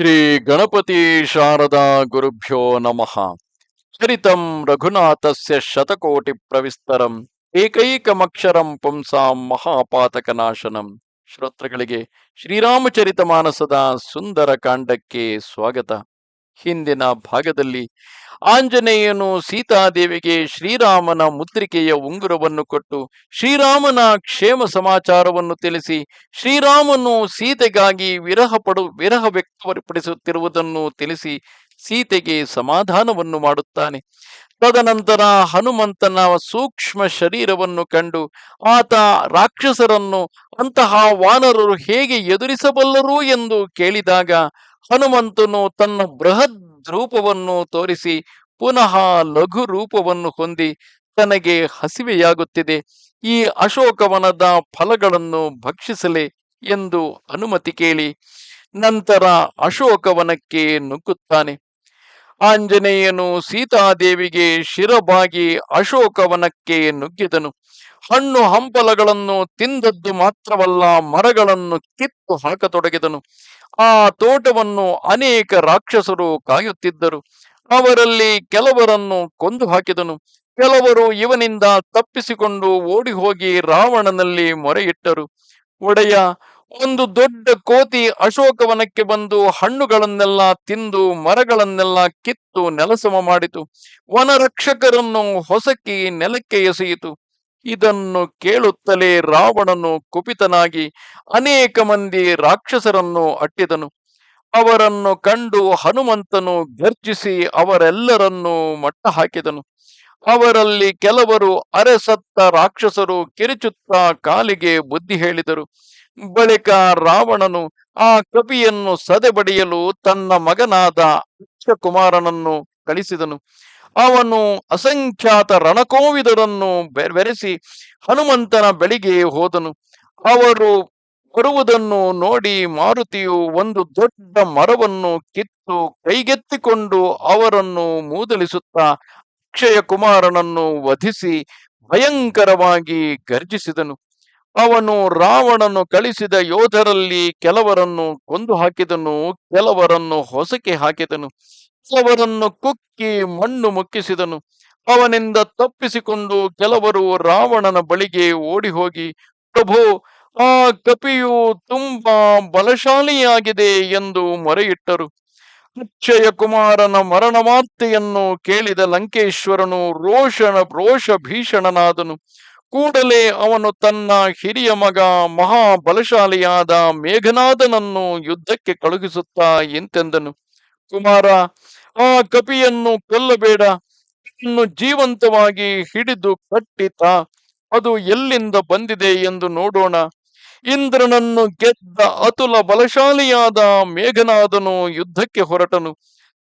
ಶ್ರೀ ಗಣಪತಿ ಶಾರದಾ ಗುರುಭ್ಯೋ ನಮಃ. ಚರಿತಂ ರಘುನಾಥಸ್ಯ ಶತಕೋಟಿ ಪ್ರವಿಸ್ತರಂ, ಏಕೈಕಮಕ್ಷರಂ ಪುಂಸಾಂ ಮಹಾಪಾತಕನಾಶನಂ. ಶ್ರೋತೃಗಳಿಗೆ ಶ್ರೀರಾಮಚರಿತ ಮಾನಸದ ಸುಂದರ ಕಾಂಡಕ್ಕೆ ಸ್ವಾಗತ. ಹಿಂದಿನ ಭಾಗದಲ್ಲಿ. ಆಂಜನೇಯನು ಸೀತಾದೇವಿಗೆ ಶ್ರೀರಾಮನ ಮುದ್ರಿಕೆಯ ಉಂಗುರವನ್ನು ಕೊಟ್ಟು ಶ್ರೀರಾಮನ ಕ್ಷೇಮ ಸಮಾಚಾರವನ್ನು ತಿಳಿಸಿ, ಶ್ರೀರಾಮನು ಸೀತೆಗಾಗಿ ವಿರಹ ಪಡು, ವಿರಹ ವ್ಯಕ್ತಪಡಿಸುತ್ತಿರುವುದನ್ನು ತಿಳಿಸಿ ಸೀತೆಗೆ ಸಮಾಧಾನವನ್ನು ಮಾಡುತ್ತಾನೆ. ತದನಂತರ ಹನುಮಂತನ ಸೂಕ್ಷ್ಮ ಶರೀರವನ್ನು ಕಂಡು ಆತ ರಾಕ್ಷಸರನ್ನು ಅಂತಹ ವಾನರರು ಹೇಗೆ ಎದುರಿಸಬಲ್ಲರು ಎಂದು ಕೇಳಿದಾಗ ಹನುಮಂತನು ತನ್ನ ಬೃಹದ್ ರೂಪವನ್ನು ತೋರಿಸಿ ಪುನಃ ಲಘು ರೂಪವನ್ನು ಹೊಂದಿ ತನಗೆ ಹಸಿವೆಯಾಗುತ್ತಿದೆ. ಈ ಅಶೋಕವನದ ಫಲಗಳನ್ನು ಭಕ್ಷಿಸಲೆ ಎಂದು ಅನುಮತಿ ಕೇಳಿ ನಂತರ ಅಶೋಕವನಕ್ಕೆ ನುಗ್ಗುತ್ತಾನೆ. ಆಂಜನೇಯನು ಸೀತಾದೇವಿಗೆ ಶಿರಬಾಗಿ ಅಶೋಕವನಕ್ಕೆ ನುಗ್ಗಿದನು. ಹಣ್ಣು ಹಂಪಲಗಳನ್ನು ತಿಂದದ್ದು ಮಾತ್ರವಲ್ಲ ಮರಗಳನ್ನು ಕಿತ್ತು ಹಾಕತೊಡಗಿದನು. ಆ ತೋಟವನ್ನು ಅನೇಕ ರಾಕ್ಷಸರು ಕಾಯುತ್ತಿದ್ದರು. ಅವರಲ್ಲಿ ಕೆಲವರನ್ನು ಕೊಂದು ಹಾಕಿದನು. ಕೆಲವರು ಇವನಿಂದ ತಪ್ಪಿಸಿಕೊಂಡು ಓಡಿ ಹೋಗಿ ರಾವಣನಲ್ಲಿ ಮೊರೆಯಿಟ್ಟರು. ಒಡೆಯ, ಒಂದು ದೊಡ್ಡ ಕೋತಿ ಅಶೋಕವನಕ್ಕೆ ಬಂದು ಹಣ್ಣುಗಳನ್ನೆಲ್ಲ ತಿಂದು ಮರಗಳನ್ನೆಲ್ಲ ಕಿತ್ತು ನೆಲಸಮ ಮಾಡಿತು. ವನರಕ್ಷಕರನ್ನು ಹೊಸಕಿ ನೆಲಕ್ಕೆ ಎಸೆಯಿತು. ಇದನ್ನು ಕೇಳುತ್ತಲೇ ರಾವಣನು ಕುಪಿತನಾಗಿ ಅನೇಕ ಮಂದಿ ರಾಕ್ಷಸರನ್ನು ಅಟ್ಟಿದನು. ಅವರನ್ನು ಕಂಡು ಹನುಮಂತನು ಗರ್ಜಿಸಿ ಅವರೆಲ್ಲರನ್ನೂ ಮಟ್ಟ ಹಾಕಿದನು ಅವರಲ್ಲಿ ಕೆಲವರು ಅರೆಸತ್ತ ರಾಕ್ಷಸರು ಕಿರಿಚುತ್ತಾ ಕಾಲಿಗೆ ಬುದ್ಧಿ ಹೇಳಿದರು. ಬಳಿಕ ರಾವಣನು ಆ ಕಪಿಯನ್ನು ಸದೆಬಡಿಯಲು ತನ್ನ ಮಗನಾದ ಅಕ್ಷಕುಮಾರನನ್ನು ಕಳಿಸಿದನು. ಅವನು ಅಸಂಖ್ಯಾತ ರಣಕೋವಿದರನ್ನು ಬೆರೆಸಿ ಹನುಮಂತನ ಬಳಿಗೆ ಹೋದನು. ಅವರು ಬರುವುದನ್ನು ನೋಡಿ ಮಾರುತಿಯು ಒಂದು ದೊಡ್ಡ ಮರವನ್ನು ಕಿತ್ತು ಕೈಗೆತ್ತಿಕೊಂಡು ಅವರನ್ನು ಮೂದಲಿಸುತ್ತಾ ಅಕ್ಷಯ ಕುಮಾರನನ್ನು ವಧಿಸಿ ಭಯಂಕರವಾಗಿ ಗರ್ಜಿಸಿದನು. ಅವನು ರಾವಣನು ಕಳಿಸಿದ ಯೋಧರಲ್ಲಿ ಕೆಲವರನ್ನು ಕೊಂದು ಹಾಕಿದನು ಕೆಲವರನ್ನು ಹೊಸಕೆ ಹಾಕಿದನು. ಕೆಲವರನ್ನು ಕುಕ್ಕಿ ಮಣ್ಣು ಮುಕ್ಕಿಸಿದನು. ಅವನಿಂದ ತಪ್ಪಿಸಿಕೊಂಡು ಕೆಲವರು ರಾವಣನ ಬಳಿಗೆ ಓಡಿ ಹೋಗಿ ಪ್ರಭು, ಆ ಕಪಿಯು ತುಂಬಾ ಬಲಶಾಲಿಯಾಗಿದೆ ಎಂದು ಮೊರೆಯಿಟ್ಟರು. ಅಕ್ಷಯ ಕುಮಾರನ ಮರಣ ಕೇಳಿದ ಲಂಕೇಶ್ವರನು ರೋಷಣ ರೋಷ ಭೀಷಣನಾದನು ಕೂಡಲೇ ಅವನು ತನ್ನ ಹಿರಿಯ ಮಗ ಮಹಾ ಬಲಶಾಲಿಯಾದ ಮೇಘನಾದನನ್ನು ಯುದ್ಧಕ್ಕೆ ಕಳುಹಿಸುತ್ತಾ ಎಂತೆಂದನು. ಕುಮಾರ ಆ ಕಪಿಯನ್ನು ಕೊಲ್ಲಬೇಡ, ಇನ್ನು ಜೀವಂತವಾಗಿ ಹಿಡಿದು ಕಟ್ಟಿತ, ಅದು ಎಲ್ಲಿಂದ ಬಂದಿದೆ ಎಂದು ನೋಡೋಣ. ಇಂದ್ರನನ್ನು ಗೆದ್ದ ಅತುಲ ಬಲಶಾಲಿಯಾದ ಮೇಘನಾದನು ಯುದ್ಧಕ್ಕೆ ಹೊರಟನು.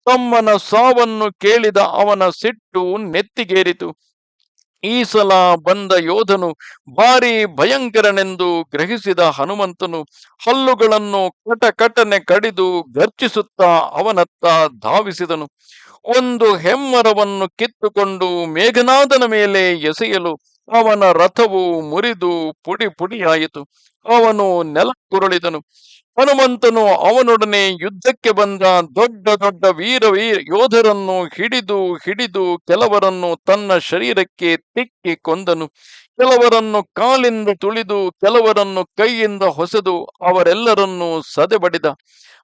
ತಮ್ಮನ ಸಾವನ್ನು ಕೇಳಿದ ಅವನ ಸಿಟ್ಟು ನೆತ್ತಿಗೇರಿತು. ಈ ಸಲ ಬಂದ ಯೋಧನು ಭಾರಿ ಭಯಂಕರನೆಂದು ಗ್ರಹಿಸಿದ ಹನುಮಂತನು ಹಲ್ಲುಗಳನ್ನು ಕಟಕಟನೆ ಕಡಿದು ಗರ್ಜಿಸುತ್ತಾ ಅವನತ್ತ ಧಾವಿಸಿದನು. ಒಂದು ಹೆಮ್ಮರವನ್ನು ಕಿತ್ತುಕೊಂಡು ಮೇಘನಾದನ ಮೇಲೆ ಎಸೆಯಲು ಅವನ ರಥವು ಮುರಿದು ಪುಡಿ ಪುಡಿಯಾಯಿತು. ಅವನು ನೆಲಕ್ಕುರುಳಿದನು. ಹನುಮಂತನು ಅವನೊಡನೆ ಯುದ್ಧಕ್ಕೆ ಬಂದ ದೊಡ್ಡ ದೊಡ್ಡ ವೀರ ವೀರ ಯೋಧರನ್ನು ಹಿಡಿದು ಹಿಡಿದು ಕೆಲವರನ್ನು ತನ್ನ ಶರೀರಕ್ಕೆ ತಿಕ್ಕಿ ಕೊಂದನು. ಕೆಲವರನ್ನು ಕಾಲಿಂದ ತುಳಿದು ಕೆಲವರನ್ನು ಕೈಯಿಂದ ಹೊಸೆದು ಅವರೆಲ್ಲರನ್ನೂ ಸದೆಬಡಿದ.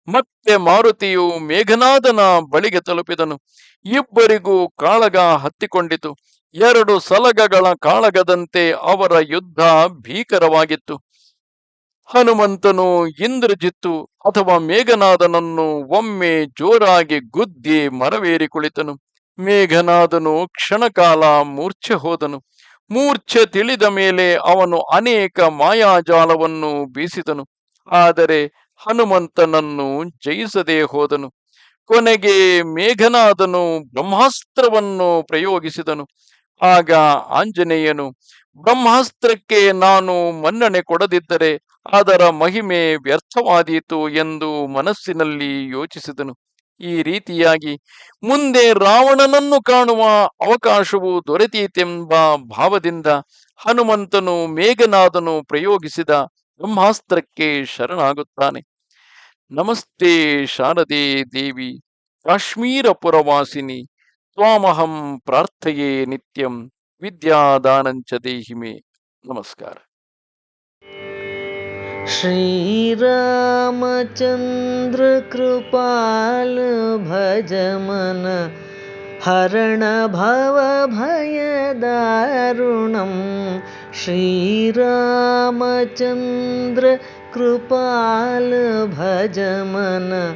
ಮತ್ತೆ ಮಾರುತಿಯು ಮೇಘನಾದನ ಬಳಿಗೆ ತಲುಪಿದನು. ಇಬ್ಬರಿಗೂ ಕಾಳಗ ಹತ್ತಿಕೊಂಡಿತು. ಎರಡು ಸಲಗಗಳ ಕಾಳಗದಂತೆ ಅವರ ಯುದ್ಧ ಭೀಕರವಾಗಿತ್ತು. ಹನುಮಂತನು ಇಂದ್ರಜಿತ್ತು ಅಥವಾ ಮೇಘನಾದನನ್ನು ಒಮ್ಮೆ ಜೋರಾಗಿ ಗುದ್ದಿ ಮರವೇರಿ ಕುಳಿತನು. ಮೇಘನಾದನು ಕ್ಷಣಕಾಲ ಮೂರ್ಛೆ ಹೋದನು. ಮೂರ್ಛೆ ತಿಳಿದ ಮೇಲೆ ಅವನು ಅನೇಕ ಮಾಯಾಜಾಲವನ್ನು ಬೀಸಿದನು. ಆದರೆ ಹನುಮಂತನನ್ನು ಜಯಿಸದೆ ಹೋದನು. ಕೊನೆಗೆ ಮೇಘನಾದನು ಬ್ರಹ್ಮಾಸ್ತ್ರವನ್ನು ಪ್ರಯೋಗಿಸಿದನು. ಆಗ ಆಂಜನೇಯನು, ಬ್ರಹ್ಮಾಸ್ತ್ರಕ್ಕೆ ನಾನು ಮನ್ನಣೆ ಕೊಡದಿದ್ದರೆ ಅದರ ಮಹಿಮೆ ವ್ಯರ್ಥವಾದೀತು ಎಂದು ಮನಸ್ಸಿನಲ್ಲಿ ಯೋಚಿಸಿದನು. ಈ ರೀತಿಯಾಗಿ ಮುಂದೆ ರಾವಣನನ್ನು ಕಾಣುವ ಅವಕಾಶವು ದೊರೆತೀತೆಂಬ ಭಾವದಿಂದ ಹನುಮಂತನು ಮೇಘನಾದನು ಪ್ರಯೋಗಿಸಿದ ಬ್ರಹ್ಮಾಸ್ತ್ರಕ್ಕೆ ಶರಣಾಗುತ್ತಾನೆ. ನಮಸ್ತೆ ಶಾರದೆ ದೇವಿ ಕಾಶ್ಮೀರಪುರವಾಸಿನಿ ತ್ವಾಮಹಂ त्वामहं प्रार्थये नित्यं विद्यादानञ्च देहि मे। नमस्कार। श्रीरामचन्द्रकृपालभजमन हरण भवभयदारुणं श्रीरामचन्द्रकृपाल भजमन